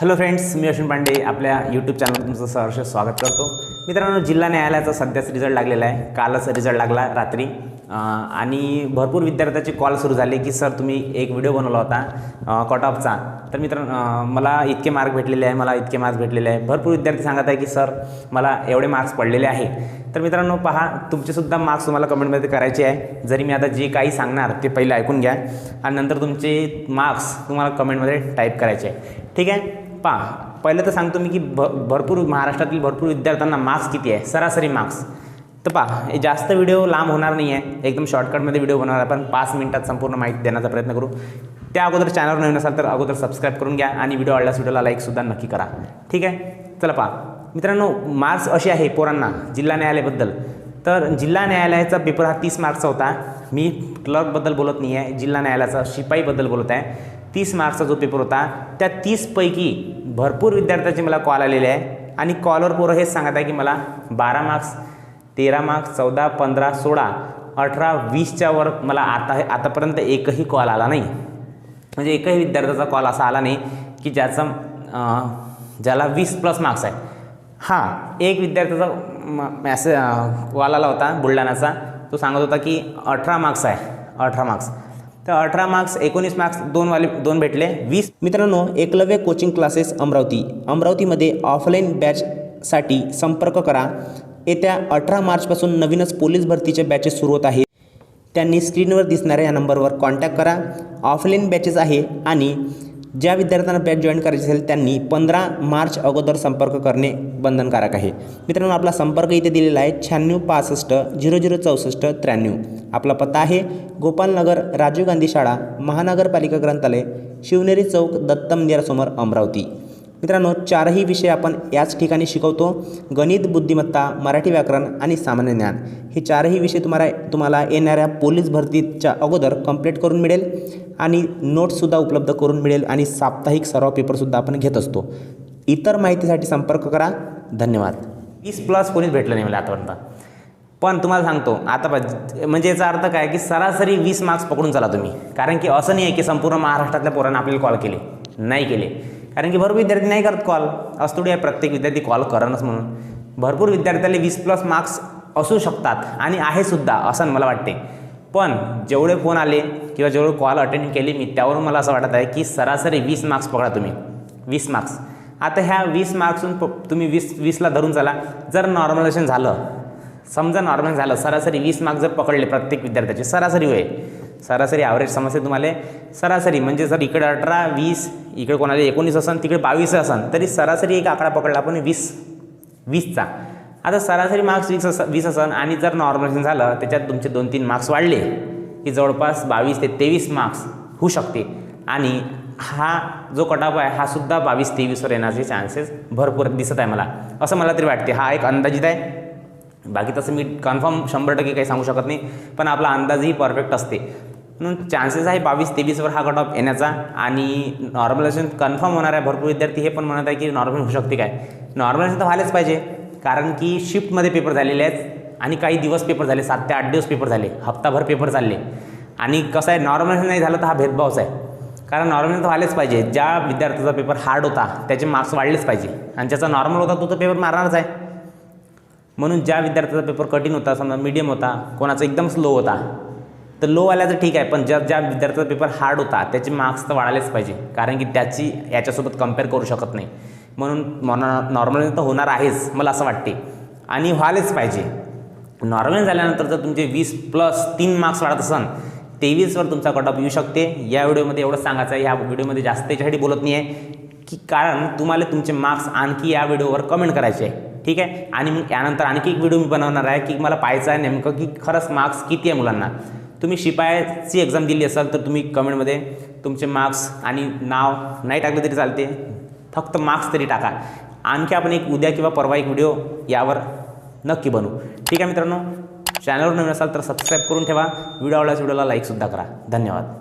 Hello friends मी अश्विन पांडे. आपल्या YouTube channel तुमचं सहर्ष स्वागत करतो. मित्रांनो जिल्हा न्यायालयाचा सध्याच रिझल्ट लागलेला आहे. कालच रिझल्ट लागला रात्री. आणि भरपूर विद्यार्थ्याचे कॉल सुरू झाले की सर तुम्ही एक व्हिडिओ बनवला होता कट ऑफचा तर मित्रांनो मला इतके मार्क भेटलेले आहे मला इतके मार्क्स भेटलेले आहे. भरपूर विद्यार्थी सांगत आहे की सर मला एवढे मार्क्स पडलेले आहे. तर मित्रांनो पहा तुमचेसुद्धा मार्क्स तुम्हाला कमेंटमध्ये करायचे आहे. जरी मी आता जे काही सांगणार ते पहिले ऐकून घ्या. आणि नंतर तुमचे मार्क्स तुम्हाला कमेंटमध्ये टाईप करायचे आहे. ठीक आहे? पहा पहिलं तर सांगतो मी की भ भरपूर महाराष्ट्रातील भरपूर विद्यार्थ्यांना मार्क्स किती आहे? सरासरी मार्क्स तर पहा हे जास्त व्हिडिओ लांब होणार नाही आहे एकदम शॉर्टकटमध्ये व्हिडिओ बनवणार आपण पाच मिनिटात संपूर्ण माहिती देण्याचा प्रयत्न करू. त्या अगोदर चॅनलवर नवीन असाल तर अगोदर सबस्क्राईब करून घ्या आणि व्हिडिओ आवडल्यास व्हिडिओला लाईकसुद्धा नक्की करा. ठीक आहे? चला पहा. मित्रांनो मार्क्स असे आहे पोरांना जिल्हा न्यायालयाबद्दल. तर जिल्हा न्यायालयाचा पेपर हा तीस मार्क्सचा होता. मी क्लर्कबद्दल बोलत नाही आहे जिल्हा न्यायालयाचा शिपाईबद्दल बोलत आहे. तीस मार्क्सचा जो पेपर होता त्या तीसपैकी भरपूर विद्यार्थ्याचे मला कॉल आलेले आहे. आणि कॉलवर पोरं हेच सांगत आहे की मला बारा मार्क्स तेरा मार्क्स चौदा पंधरा सोळा अठरा वीसच्या वर मला आता आतापर्यंत एकही कॉल आला नाही. म्हणजे एकही विद्यार्थ्याचा कॉल असा आला नाही की ज्याचा ज्याला वीस प्लस मार्क्स आहे. हां एक विद्यार्थ्याचा मॅसेज कॉल आला होता बुलढाण्याचा. तो सांगत होता की अठरा मार्क्स आहे अठरा मार्क्स तर अठरा मार्क्स एकोणीस मार्क्स दोनवाले दोन भेटले. वीस मित्रांनो एकलव्य कोचिंग क्लासेस अमरावती. अमरावतीमध्ये ऑफलाईन बॅचसाठी संपर्क करा. येत्या अठरा मार्चपासून नवीनच पोलीस भरतीचे बॅचेस सुरू होत आहेत. त्यांनी स्क्रीनवर दिसणाऱ्या या नंबरवर कॉन्टॅक्ट करा. ऑफलाईन बॅचेस आहे आणि ज्या विद्यार्थ्यांना बॅच जॉईन करायची असेल त्यांनी पंधरा मार्च अगोदर संपर्क करणे बंधनकारक आहे. मित्रांनो आपला संपर्क इथे दिलेला आहे शहाण्णव पासष्ट झिरो झिरो चौसष्ट त्र्याण्णव. आपला पत्ता आहे गोपालनगर राजीव गांधी शाळा महानगरपालिका ग्रंथालय शिवनेरी चौक दत्त मंदिरासमोर अमरावती. मित्रांनो चारही विषय आपण याच ठिकाणी शिकवतो. गणित बुद्धिमत्ता मराठी व्याकरण आणि सामान्य ज्ञान. हे चारही विषय तुम्हाला तुम्हाला येणाऱ्या पोलीस भरतीच्या अगोदर कंप्लीट करून मिळेल आणि नोट्ससुद्धा उपलब्ध करून मिळेल आणि साप्ताहिक सराव पेपरसुद्धा आपण घेत असतो. इतर माहितीसाठी संपर्क करा. धन्यवाद. वीस प्लस कोणीच भेटलं नाही मला आतापर्यंत. पण तुम्हाला सांगतो आता म्हणजे याचा अर्थ काय की सरासरी वीस मार्क्स पकडून चला तुम्ही. कारण की असं नाही आहे की संपूर्ण महाराष्ट्रातल्या पोरांना आपल्याला कॉल केले. नाही केले. कारण की भरपूर विद्यार्थी नाही करत कॉल असतोडी आहे प्रत्येक विद्यार्थी कॉल करणच म्हणून. भरपूर विद्यार्थ्याला वीस प्लस मार्क्स असू शकतात आणि आहे सुद्धा असं मला वाटते. पण जेवढे फोन आले किंवा जेवढे कॉल अटेंड केले मी त्यावरून मला असं वाटत आहे की सरासरी वीस मार्क्स पकडा तुम्ही. वीस मार्क्स आता ह्या वीस मार्क्सून प तुम्ही वीस वीसला धरून चला. जर नॉर्मलायझेशन झालं समजा नॉर्मल झालं सरासरी वीस मार्क्स जर पकडले प्रत्येक विद्यार्थ्याचे सरासरी होय. सरासरी ॲव्हरेज समस्या तुम्हाला? सरासरी म्हणजे जर इकडे अठरा वीस इकडे कोणाला एकोणीस असन तिकडे बावीस असन तरी सरासरी एक आकडा पकडला आपण वीस वीसचा. आता सरासरी मार्क्स वीस अस वीस असन आणि जर नॉर्मलायझेशन झालं त्याच्यात तुमचे दोन तीन मार्क्स वाढले की जवळपास बावीस ते तेवीस मार्क्स होऊ शकते. आणि हा जो कटाप आहे हा सुद्धा बावीस तेवीसवर येण्याचे चान्सेस भरपूर दिसत आहे मला. असं मला तरी वाटते. हा एक अंदाजित आहे. बाकी तसं मी कन्फर्म शंभर टक्के काही सांगू शकत नाही पण आपला अंदाजही परफेक्ट असते. म्हणून चान्सेस आहे बावीस तेवीसवर हा कट ऑफ येण्याचा. आणि नॉर्मलायझेशन कन्फर्म होणार आहे भरपूर विद्यार्थी हे पण म्हणत आहे की नॉर्मल होऊ शकते काय? नॉर्मलायझेशन तर व्हायलाच पाहिजे. कारण की शिफ्टमध्ये पेपर झालेले आहेत आणि काही दिवस पेपर झाले सात ते आठ दिवस पेपर झाले. हप्ताभर पेपर चालले. आणि कसं आहे नॉर्मलायझेशन नाही झालं तर हा भेदभावच आहे. कारण नॉर्मल तर व्हायलाच पाहिजे. ज्या विद्यार्थ्याचा पेपर हार्ड होता त्याचे मार्क्स वाढलेच पाहिजे. आणि ज्याचा नॉर्मल होता तो तर पेपर मारणारच आहे. म्हणून ज्या विद्यार्थ्याचा पेपर कठीण होता समजा मीडियम होता कोणाचा एकदम स्लो होता तर लो आल्याचं ठीक आहे पण ज्या ज्या विद्यार्थ्याचा पेपर हार्ड होता त्याचे मार्क्स तर वाढायलाच पाहिजे. कारण की त्याची याच्यासोबत कंपेअर करू शकत नाही. म्हणून मना नॉर्मली तर होणार आहेच मला असं वाटते. आणि व्हायलाच पाहिजे. नॉर्मल झाल्यानंतर जर तुमचे वीस प्लस तीन मार्क्स वाढत असन तेवीसवर तुमचा कट ऑफ येऊ शकते. या व्हिडिओमध्ये एवढं सांगायचं आहे. ह्या व्हिडिओमध्ये जास्त याच्यासाठी बोलत नाही आहे की कारण तुम्हाला तुमचे मार्क्स आणखी या व्हिडिओवर कमेंट करायचे आहे. ठीक आहे? आणि मग यानंतर आणखी एक व्हिडिओ मी बनवणार आहे की मला पाहायचं आहे नेमकं की खरंच मार्क्स किती आहे मुलांना. तुम्ही शिपायाची एक्झाम दिली असाल तर तुम्ही कमेंटमध्ये तुमचे मार्क्स आणि नाव नाही टाकलं तरी चालते. फक्त मार्क्स तरी टाका. आणखी आपण एक उद्या किंवा परवा एक व्हिडिओ यावर नक्की बनवू ठीक आहे मित्रांनो चॅनलवर नवीन असाल तर सबस्क्राईब करून ठेवा. व्हिडिओ आवडल्यास व्हिडिओला लाईकसुद्धा करा. धन्यवाद.